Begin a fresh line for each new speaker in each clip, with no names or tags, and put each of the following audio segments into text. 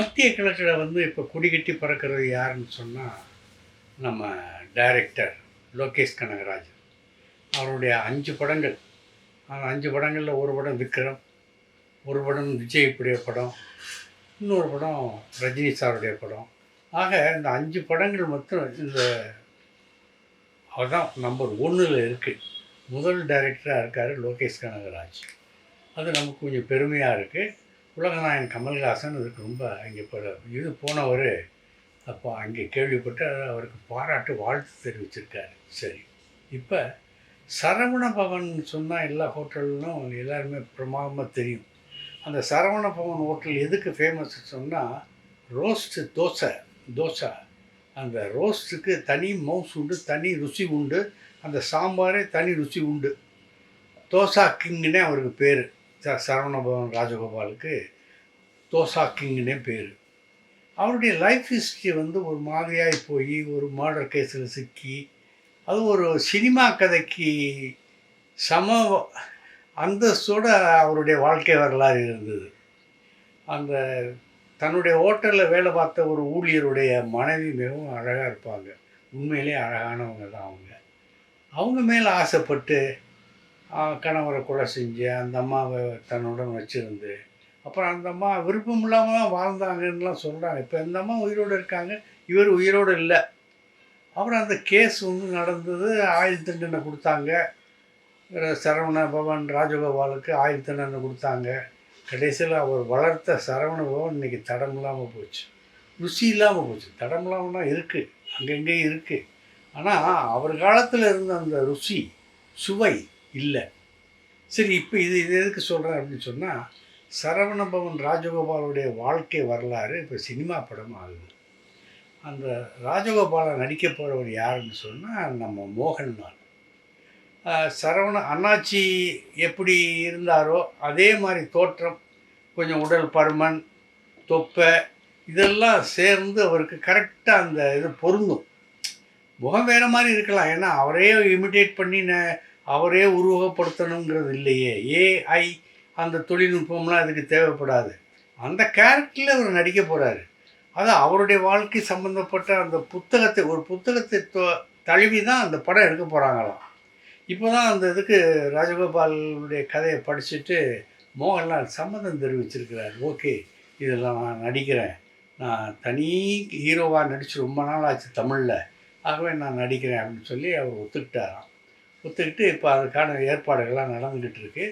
மத்திய கிழக்கில் வந்து இப்போ குடிகட்டி பறக்கிறது யாருன்னு சொன்னால் நம்ம டைரக்டர் லோகேஷ் கனகராஜ் அவருடைய அஞ்சு படங்கள். அந்த அஞ்சு படங்களில் ஒரு படம் விக்ரம் ஒரு படம் விஜய்ப்புடைய படம் இன்னொரு படம் ரஜினி சாருடைய படம். ஆக இந்த அஞ்சு படங்கள் மட்டும் இந்த அதுதான் நம்பர் ஒன்றில் இருக்குது முதல் டைரக்டராக இருக்கார் லோகேஷ் கனகராஜ். அது நமக்கு கொஞ்சம் பெருமையாக இருக்குது உலகநாயகன் கமல்ஹாசன் இதுக்கு ரொம்ப இங்கே இப்போ இது போனவர் அப்போ அங்கே கேள்விப்பட்டு அவருக்கு பாராட்டு வாழ்த்து தெரிவிச்சிருக்காரு. சரி. இப்போ சரவண பவன் சொன்னால் எல்லா ஹோட்டல்லும் எல்லாருமே பிரமாதமாக தெரியும். அந்த சரவண பவன் ஹோட்டல் எதுக்கு ஃபேமஸ் சொன்னால் ரோஸ்ட்டு தோசை தோசை. அந்த ரோஸ்ட்டுக்கு தனி மவுஸ் உண்டு தனி ருசி உண்டு அந்த சாம்பாரே தனி ருசி உண்டு. தோசா கிங்குன்னே அவருக்கு பேர். சரவணபவன் ராஜகோபாலுக்கு தோசா கிங்னே பேர். அவருடைய லைஃப் ஹிஸ்ட்ரி வந்து ஒரு மாதிரியாகி போய் ஒரு மர்டர் கேஸில் சிக்கி அது ஒரு சினிமா கதைக்கு சம அந்தஸ்தோட அவருடைய வாழ்க்கை வரலாறு இருந்தது. அந்த தன்னுடைய ஹோட்டலில் வேலை பார்த்த ஒரு ஊழியருடைய மனைவி மிகவும் அழகாக இருப்பாங்க. உண்மையிலே அழகானவங்க தான் அவங்க. அவங்க மேலே ஆசைப்பட்டு கணவரை கொலை செஞ்சு அந்த அம்மாவை தன்னுடன் வச்சுருந்து அப்புறம் அந்த அம்மா விருப்பம் இல்லாமல் தான் வாழ்ந்தாங்கன்னுலாம் சொல்கிறாங்க இப்போ இந்த அம்மா உயிரோடு இருக்காங்க இவர் உயிரோடு இல்லை. அப்புறம் அந்த கேஸ் வந்து நடந்தது ஆயுள் தண்டனை கொடுத்தாங்க. சரவண பவன் ராஜகோபாலுக்கு ஆயுள் தண்டனை கொடுத்தாங்க. கடைசியில் அவர் வளர்த்த சரவண பவன் இன்னைக்கு தடம் இல்லாமல் போச்சு. ருசி இல்லாமல் போச்சு. தடம் இல்லாமல்னா இருக்குது அங்கங்கேயும் இருக்குது ஆனால் அவர் காலத்தில் இருந்த அந்த ருசி சுவை இல்லை. சரி இப்போ இது இது எதுக்கு சொல்கிறேன் அப்படின்னு சொன்னால் சரவண பவன் ராஜகோபாலுடைய வாழ்க்கை வரலாறு இப்போ சினிமா படம் ஆகுது. அந்த ராஜகோபாலை நடிக்க போகிறவர் யாருன்னு சொன்னால் நம்ம மோகன்லால். சரவண அண்ணாச்சி எப்படி இருந்தாரோ அதே மாதிரி தோற்றம் கொஞ்சம் உடல் பருமன் தொப்பை இதெல்லாம் சேர்ந்து அவருக்கு கரெக்டாக அந்த இது பொருந்தும். முகம் வேறு மாதிரி இருக்கலாம். ஏன்னா அவரே இமிட்டேட் பண்ணி ந- அவரே உருவகப்படுத்தணுங்கிறது இல்லையே ஏஐ அந்த தொழில்நுட்பம்லாம் அதுக்கு தேவைப்படாது. அந்த கேரக்டரில் அவர் நடிக்க போகிறாரு அது அவருடைய வாழ்க்கை சம்மந்தப்பட்ட அந்த புத்தகத்தை ஒரு புத்தகத்தை தழுவி தான் அந்த படம் எடுக்க போகிறாங்களாம் இப்போ தான் அந்த இதுக்கு ராஜகோபாலுடைய கதையை படிச்சுட்டு மோகன்லால் சம்மதம் தெரிவிச்சிருக்கிறார். ஓகே இதெல்லாம் நான் நடிக்கிறேன். நான் தனி ஹீரோவாக நடித்து ரொம்ப நாள் ஆச்சு தமிழில். ஆகவே நான் நடிக்கிறேன் அப்படின்னு சொல்லி அவர் ஒத்துக்கிட்டாராம். ஒத்துக்கிட்டு இப்போ அதுக்கான ஏற்பாடுகள்லாம் நடந்துக்கிட்டு இருக்கு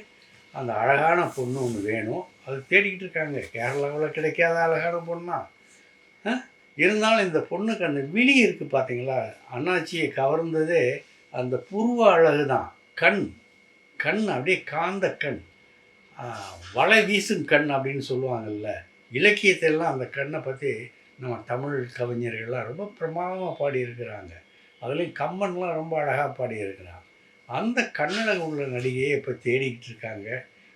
அந்த அழகான பொண்ணு ஒன்று வேணும். அது தேடிக்கிட்டு இருக்காங்க. கேரளாவில் கிடைக்காத அழகான பொண்ணா? இருந்தாலும் இந்த பொண்ணுக்கு அந்த விழி இருக்குது பார்த்தீங்களா? அண்ணாச்சியை கவர்ந்ததே அந்த புருவ அழகு தான். கண். கண் அப்படியே காந்த கண். வலை வீசும் கண் அப்படின்னு சொல்லுவாங்கல்ல. இலக்கியத்திலலாம் அந்த கண்ணை பற்றி நம்ம தமிழ் கவிஞர்கள்லாம் ரொம்ப பிரமாதமாக பாடியிருக்கிறாங்க. அதுலேயும் கம்மன்லாம் ரொம்ப அழகாக பாடியிருக்கிறாங்க. அந்த கண்ணழகு உள்ள நடிகையை இப்போ தேடிக்கிட்டு இருக்காங்க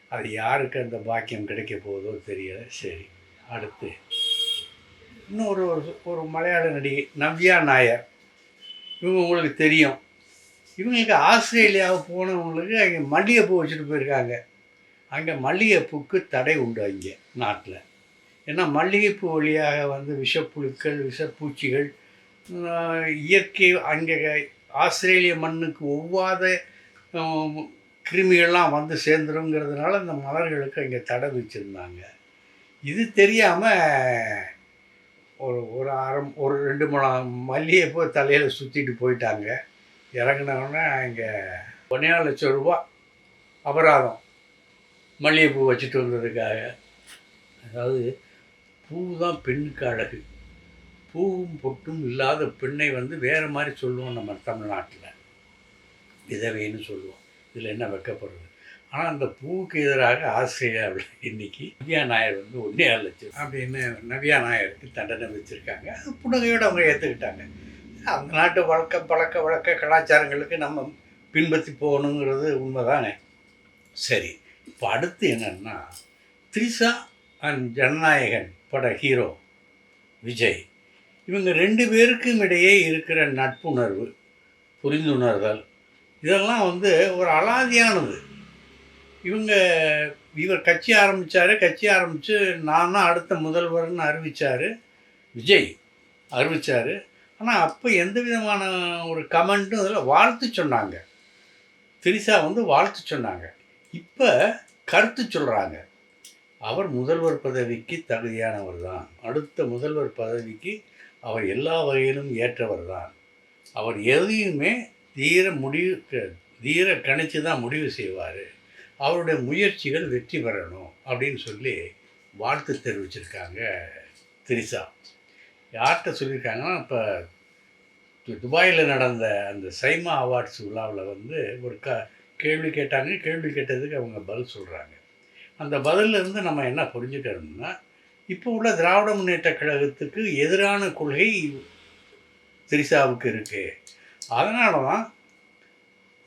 அது யாருக்கு அந்த பாக்கியம் கிடைக்க போகுதோ தெரியல. சரி அடுத்து. இன்னொரு ஒரு ஒரு மலையாள நடிகை நவ்யா நாயர். இவங்க உங்களுக்கு தெரியும். இவங்களுக்கு ஆஸ்திரேலியாவுக்கு போனவங்களுக்கு அங்கே மல்லிகைப்பூ வச்சுட்டு போயிருக்காங்க. அங்கே மல்லிகைப்பூக்கு தடை உண்டு அங்கே நாட்டில். ஏன்னா மல்லிகைப்பூ வழியாக வந்து விஷப்புழுக்கள் விஷப்பூச்சிகள் இயற்கை அங்கே ஆஸ்திரேலிய மண்ணுக்கு ஒவ்வாத கிருமிகள்லாம் வந்து சேர்ந்துருங்கிறதுனால இந்த மலர்களுக்கு அங்கே தடை வச்சுருந்தாங்க இது தெரியாமல் ஒரு ஒரு அரை ஒரு ரெண்டு மூணு மல்லிகைப்பூ தலையில் சுற்றிட்டு போயிட்டாங்க. இறங்குனவுடனே இங்கே ஒன்றே லட்சம் ரூபா அபராதம் மல்லிகைப்பூ வச்சுட்டு வந்ததுக்காக. அதாவது பூ தான் பெண்ணுக்கு அழகு. பூவும் பொட்டும் இல்லாத பெண்ணை வந்து வேறு மாதிரி சொல்லுவோம் நம்ம தமிழ்நாட்டில். விதவைன்னு சொல்லுவோம். இதில் என்ன வைக்கப்படுறது? ஆனால் அந்த பூவுக்கு எதிராக ஆஸ்திரேலியாவில் இன்னைக்கு நவ்யா நாயர் வந்து ஒன்றே லட்சம் அப்படின்னு நவ்யா நாயருக்கு தண்டனை வச்சுருக்காங்க அது புன்னகையோடு அவங்க ஏற்றுக்கிட்டாங்க அந்த நாட்டு வழக்க பழக்க வழக்க கலாச்சாரங்களுக்கு நம்ம பின்பற்றி போகணுங்கிறது உண்மைதானே? சரி இப்போ அடுத்து என்னென்னா த்ரிஷா அண்ட் ஜனநாயகன் பட ஹீரோ விஜய். இவங்க ரெண்டு பேருக்கும் இடையே இருக்கிற நட்புணர்வு புரிந்துணர்தல் இதெல்லாம் வந்து ஒரு அலாதியானது. இவங்க இவர் கட்சி ஆரம்பித்தார் கட்சி ஆரம்பித்து நான் தான் அடுத்த முதல்வர்னு அறிவித்தார் விஜய் அறிவித்தார் ஆனால் அப்போ எந்த விதமான ஒரு கமெண்ட்டும் அதில் வாழ்த்து சொன்னாங்க. திரிசா வந்து வாழ்த்து சொன்னாங்க. இப்போ கருத்து சொல்கிறாங்க அவர் முதல்வர் பதவிக்கு தகுதியானவர் தான். அடுத்த முதல்வர் பதவிக்கு அவர் எல்லா வகையிலும் ஏற்றவர் தான் அவர் எதையுமே தீர முடிவு தீர கணிச்சு தான் முடிவு செய்வார். அவருடைய முயற்சிகள் வெற்றி பெறணும் அப்படின்னு சொல்லி வாழ்த்து தெரிவிச்சிருக்காங்க திரிசா யார்கிட்ட சொல்லியிருக்காங்கன்னா இப்போ துபாயில் நடந்த அந்த சைமா அவார்ட்ஸ் விழாவில் வந்து ஒரு க கேள்வி கேட்டாங்க. கேள்வி கேட்டதுக்கு அவங்க பதில் சொல்கிறாங்க அந்த பதிலிருந்து இருந்து நம்ம என்ன புரிஞ்சுக்கணும்னா இப்போ உள்ள திராவிட முன்னேற்ற கழகத்துக்கு எதிரான கொள்கை திரிசாவுக்கு இருக்குது அதனால தான்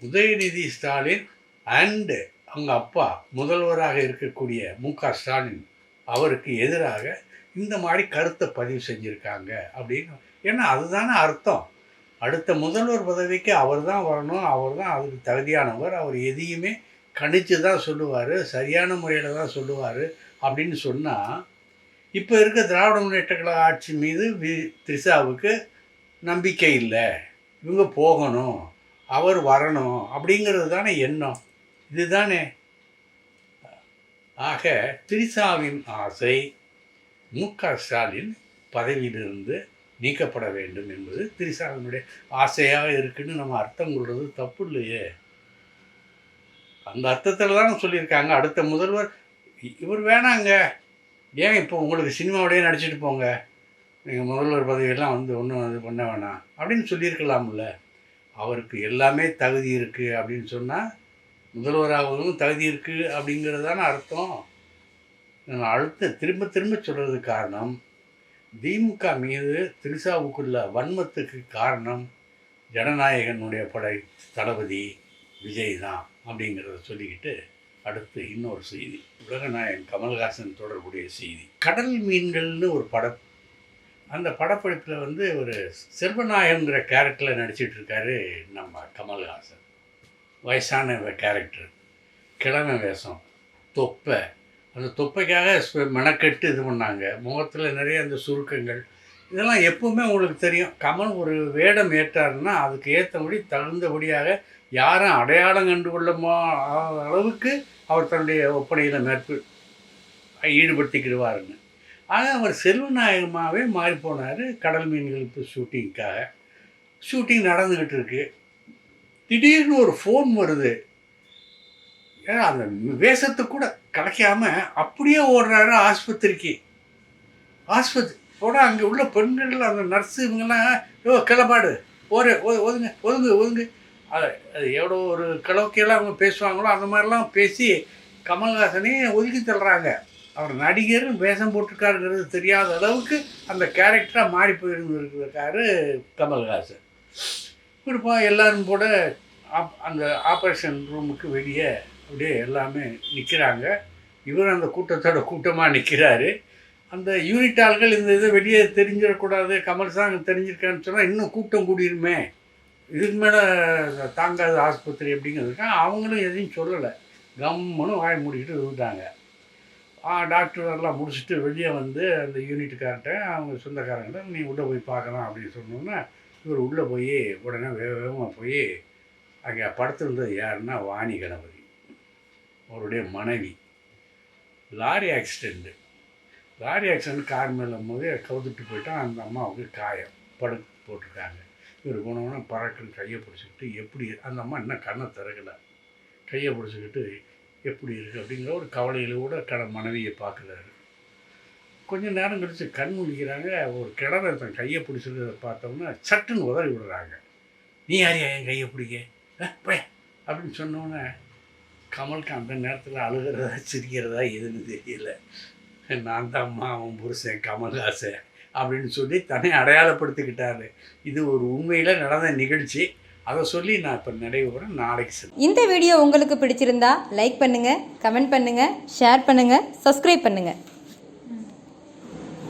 உதயநிதி ஸ்டாலின் அண்டு அவங்க அப்பா முதல்வராக இருக்கக்கூடிய மு க ஸ்டாலின் அவருக்கு எதிராக இந்த மாதிரி கருத்தை பதிவு செஞ்சுருக்காங்க அப்படின்னு. ஏன்னா அதுதானே அர்த்தம். அடுத்த முதல்வர் பதவிக்கு அவர் தான் வரணும் அவர் தான் அதுக்கு தகுதியானவர் அவர் எதையுமே கணித்து தான் சொல்லுவார் சரியான முறையில் தான் சொல்லுவார் அப்படின்னு சொன்னால் இப்போ இருக்க திராவிட முன்னேற்ற கழக ஆட்சி மீது வி த்ரிஷாவுக்கு நம்பிக்கை இல்லை. இவங்க போகணும் அவர் வரணும் அப்படிங்கிறது தானே எண்ணம். இதுதானே. ஆக திரிசாவின் ஆசை மு க ஸ்டாலின் பதவியிலிருந்து நீக்கப்பட வேண்டும் என்பது திரிசாவினுடைய ஆசையாக இருக்குன்னு நம்ம அர்த்தம் கொள்வது தப்பு இல்லையே. அந்த அர்த்தத்தில் தான் சொல்லியிருக்காங்க. அடுத்த முதல்வர் இ- இவர் வேணாங்க. ஏன் இப்போ உங்களுக்கு சினிமாவோடய நடிச்சிட்டு போங்க. நீங்கள் முதல்வர் பதவியெல்லாம் வந்து ஒன்றும் இது பண்ண வேணாம். அப்படின்னு சொல்லியிருக்கலாம்ல. அவருக்கு எல்லாமே தகுதி இருக்குது அப்படின்னு சொன்னால் முதல்வராகவும் தகுதி இருக்குது அப்படிங்கிறது தானே அர்த்தம். நான் அடுத்த திரும்ப திரும்ப சொல்கிறது காரணம் திமுக மீது திரிசாவுக்குள்ள வன்மத்துக்கு காரணம் ஜனநாயகனுடைய படை தளபதி விஜய் தான் அப்படிங்கிறத சொல்லிக்கிட்டு அடுத்து இன்னொரு செய்தி. உலகநாயகன் கமல்ஹாசன் தொடர்புடைய செய்தி. கடல் மீன்கள்னு ஒரு படம். அந்த படப்பிடிப்பில் வந்து ஒரு செல்வநாயகங்கிற கேரக்டரில் நடிச்சிட்டு இருக்காரு நம்ம கமல்ஹாசன். வயசான கேரக்டர் கிழமை வேஷம். தொப்பை. அந்த தொப்பைக்காக மெனக்கெட்டு இது பண்ணாங்க. முகத்தில் நிறைய அந்த சுருக்கங்கள். இதெல்லாம் எப்பவுமே உங்களுக்கு தெரியும். கமல் ஒரு வேடம் ஏற்றாருன்னா அதுக்கு ஏற்றபடி தகுந்தபடியாக யாரும் அடையாளம் கண்டு கொள்ளமோ அளவுக்கு அவர் தன்னுடைய ஒப்பனையில் நட்பு ஈடுபடுத்திக்கிடுவாருன்னு. ஆக அவர் செல்வநாயகமாகவே மாறி போனார் கடல் மீன்களுக்கு ஷூட்டிங்க்காக. ஷூட்டிங் நடந்துக்கிட்டு இருக்கு திடீர்னு ஒரு ஃபோன் வருது. ஏன்னா அந்த வேஷத்தை கூட கிடைக்காம அப்படியே ஓடுறாரு ஆஸ்பத்திரிக்கு. ஆஸ்பத்திரி போனால் அங்கே உள்ள பெண்கள் அந்த நர்ஸு இவங்கெல்லாம் ஓ கிளப்பாடு ஒரு ஒதுங்க ஒதுங்கு ஒதுங்கு. அது அது எவ்வளோ ஒரு கலோக்கியெல்லாம் அவங்க பேசுவாங்களோ அந்த மாதிரிலாம் பேசி கமல்ஹாசனே ஒதுக்கி தள்ளுறாங்க. அவர் நடிகர்னு வேஷம் போட்டிருக்காருங்கிறது தெரியாத அளவுக்கு அந்த கேரக்டராக மாறி போயிருந்திருக்காரு கமல்ஹாசன். குறிப்பாக எல்லோரும் கூட ஆப் அந்த ஆப்ரேஷன் ரூமுக்கு வெளியே அப்படியே எல்லாமே நிற்கிறாங்க இவர் அந்த கூட்டத்தோட கூட்டமாக நிற்கிறாரு அந்த யூனிட் ஆள்கள் இந்த இதை வெளியே தெரிஞ்சிடக்கூடாது. கமல் சாங் தெரிஞ்சிருக்கான்னு சொன்னால் இன்னும் கூட்டம் கூடிருமே. இதுக்கு மேலே தாங்காத ஆஸ்பத்திரி அப்படிங்கிறதுக்கு அவங்களும் எதையும் சொல்லலை. கம்முன்னு வாய் மூடிக்கிட்டு இருந்தாங்க டாக்டர் எல்லாம் முடிச்சுட்டு வெளியே வந்து அந்த யூனிட்டுக்கார்ட்ட அவங்க சொந்தக்காரங்கிட்ட நீ உள்ளே போய் பார்க்கலாம் அப்படின்னு சொன்னோன்னே இவர் உள்ளே போய் உடனே வேக வேகமாக போய் அங்கே படுத்திருந்தது யாருன்னா வாணி கணபதி. அவருடைய மனைவி. Lorry accident lorry accident car மேலும் போது கவுத்துட்டு போயிட்டால் அந்த அம்மாவுக்கு காயம். படு போட்டிருக்காங்க. இவர் போனவொன்னே பறக்குன்னு கையை பிடிச்சிக்கிட்டு எப்படி அந்த அம்மா இன்னும் கண்ணை திறக்கலை. கையை பிடிச்சிக்கிட்டு எப்படி இருக்குது அப்படிங்கிற ஒரு கவலையில் கூட கட மனைவியை பார்க்குறாரு. கொஞ்ச நேரம் கழித்து கண் முழிக்கிறாங்க. ஒரு கிணறு தன் கையை பிடிச்சிருக்கிறத பார்த்தோம்னா சட்டுன்னு உதறி விடுறாங்க. நீ யாரியா என் கையை பிடிக்க? போய். அப்படின்னு சொன்னோன்னே கமலுக்கு அந்த நேரத்தில் அழுகிறதா சிரிக்கிறதா எதுன்னு தெரியல. நான் தான் அம்மா அவன் புருஷன் கமல்ஹாசன். அப்படின்னு சொல்லி தன்னை அடையாளப்படுத்திக்கிட்டாரு. இது ஒரு உண்மையில் நடந்த நிகழ்ச்சி. அதை சொல்லி நான் இப்போ நிறைவு பெறேன் நாளைக்கு
இந்த வீடியோ உங்களுக்கு பிடிச்சிருந்தா லைக் பண்ணுங்கள் கமெண்ட் பண்ணுங்கள் ஷேர் பண்ணுங்கள் சப்ஸ்கிரைப் பண்ணுங்கள்